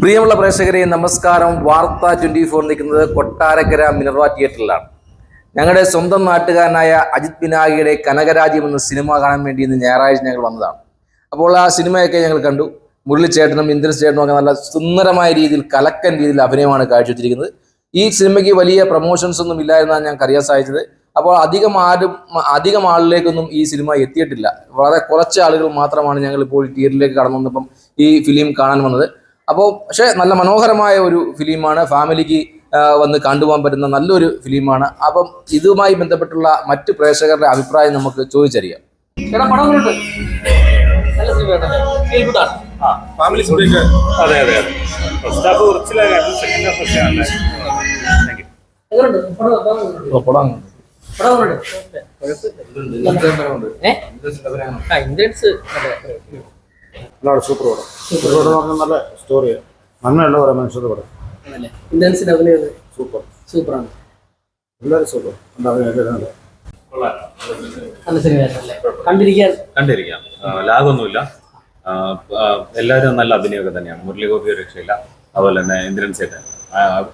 പ്രിയമുള്ള പ്രേക്ഷകരെ നമസ്കാരം. വാർത്ത ട്വന്റി ഫോർ നിൽക്കുന്നത് കൊട്ടാരക്കര മിനർവ തിയേറ്ററിലാണ്. ഞങ്ങളുടെ സ്വന്തം നാട്ടുകാരനായ അജിത് പിനാഗിയുടെ കനകരാജ്യം എന്ന സിനിമ കാണാൻ വേണ്ടി ഇന്ന് ഞായറാഴ്ച ഞങ്ങൾ വന്നതാണ്. അപ്പോൾ ആ സിനിമയൊക്കെ ഞങ്ങൾ കണ്ടു. മുരളിച്ചേട്ടനും ഇന്ദ്രൻ ചേട്ടനും ഒക്കെ നല്ല സുന്ദരമായ രീതിയിൽ കലക്കൻ രീതിയിൽ അഭിനയമാണ് കാഴ്ചവെച്ചിരിക്കുന്നത്. ഈ സിനിമയ്ക്ക് വലിയ പ്രൊമോഷൻസ് ഒന്നും ഇല്ലായിരുന്നാണ് ഞങ്ങൾക്ക് അറിയാൻ സാധിച്ചത്. അപ്പോൾ അധികം ആരും അധികം ആളിലേക്കൊന്നും ഈ സിനിമ എത്തിയിട്ടില്ല. വളരെ കുറച്ച് ആളുകൾ മാത്രമാണ് ഞങ്ങൾ ഇപ്പോൾ തിയേറ്ററിലേക്ക് കടന്നു വന്നപ്പം ഈ ഫിലിം കാണാൻ വന്നത്. അപ്പോൾ പക്ഷേ നല്ല മനോഹരമായ ഒരു ഫിലിമാണ് ഫാമിലിക്ക് വന്ന് കണ്ടുപോകാൻ പറ്റുന്ന നല്ലൊരു ഫിലിമാണ്. അപ്പം ഇതുമായി ബന്ധപ്പെട്ടുള്ള മറ്റ് പ്രേക്ഷകരുടെ അഭിപ്രായം നമുക്ക് ചോദിച്ചറിയാം. ചേട്ടാ പടം ഫാമിലി അതെ അതെ കുറച്ചിലായിരുന്നു സെക്കൻഡ് ഹാഫ് പടം ഇന്ദ്രൻസ് നല്ല സൂപ്പർ പടം. സൂപ്പർ പടം എന്ന് പറഞ്ഞാൽ നല്ല സ്റ്റോറി നന്മയുള്ള പടം മനുഷ്യരുടെ പടം. അഭിനയം സൂപ്പർ സൂപ്പറാണ് എല്ലാവരും സൂപ്പർ എന്താ നല്ല. കണ്ടിരിക്കാൻ? കണ്ടിരിക്കാം. ലാഗൊന്നുമില്ല. എല്ലാവരും നല്ല അഭിനയമൊക്കെ തന്നെയാണ്. മുരളി ഗോപി ഒരു രക്ഷയില്ല. അതുപോലെ തന്നെ ഇന്ദ്രൻ സേട്ടൻ.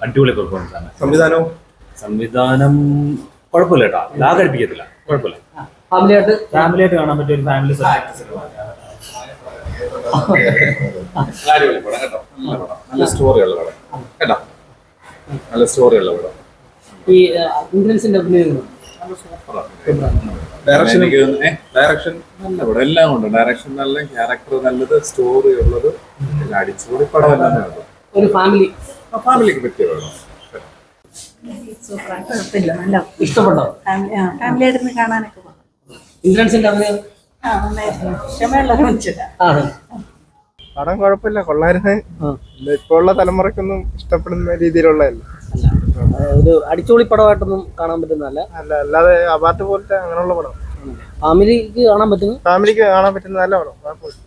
അടിപൊളി പെർഫോമൻസ് ആണ്. സംവിധാനവും സംവിധാനം കുഴപ്പമില്ല കേട്ടോ. ലാഗ് അടിപ്പിക്കത്തില്ല. കുഴപ്പമില്ല. ഫാമിലിയായിട്ട് ഫാമിലി ആയിട്ട് കാണാൻ പറ്റിയ ഒരു ഫാമിലി നല്ല സ്റ്റോറിയുള്ള പടം. കേട്ടോ? നല്ല സ്റ്റോറിയുള്ള പടം. ഈ ഇന്ദ്രൻസിന്റെ അഭിനയം ഡയറക്ഷൻ ഡയറക്ഷൻ നല്ല പടം. എല്ലാം ഉണ്ട്. ഡയറക്ഷൻ നല്ല ക്യാരക്ടർ നല്ലത് സ്റ്റോറി ഉള്ളത്. അടിച്ചുകൂടി പടം എല്ലാം ഒരു ഫാമിലി ഫാമിലിക്ക് പറ്റിയ പടം. നല്ല ഇഷ്ടപ്പെട്ടോ? ഫാമിലി ആയിട്ട് കാണാനൊക്കെ ഇന്ദ്രൻസിന്റെ അഭിനയം പടം കുഴപ്പമില്ല കൊള്ളായിരുന്നു. ഇപ്പൊ ഉള്ള തലമുറക്കൊന്നും ഇഷ്ടപ്പെടുന്ന രീതിയിലുള്ളതല്ല. ഒരു അടിച്ചുപൊളി പടമായിട്ടൊന്നും കാണാൻ പറ്റുന്നതല്ല. അല്ല അല്ലാതെ അപാർട്ട് പോലത്തെ അങ്ങനെയുള്ള പടം. ഫാമിലിക്ക് കാണാൻ പറ്റുന്നു ഫാമിലിക്ക് കാണാൻ പറ്റുന്ന നല്ല പടം. കുഴപ്പമില്ല.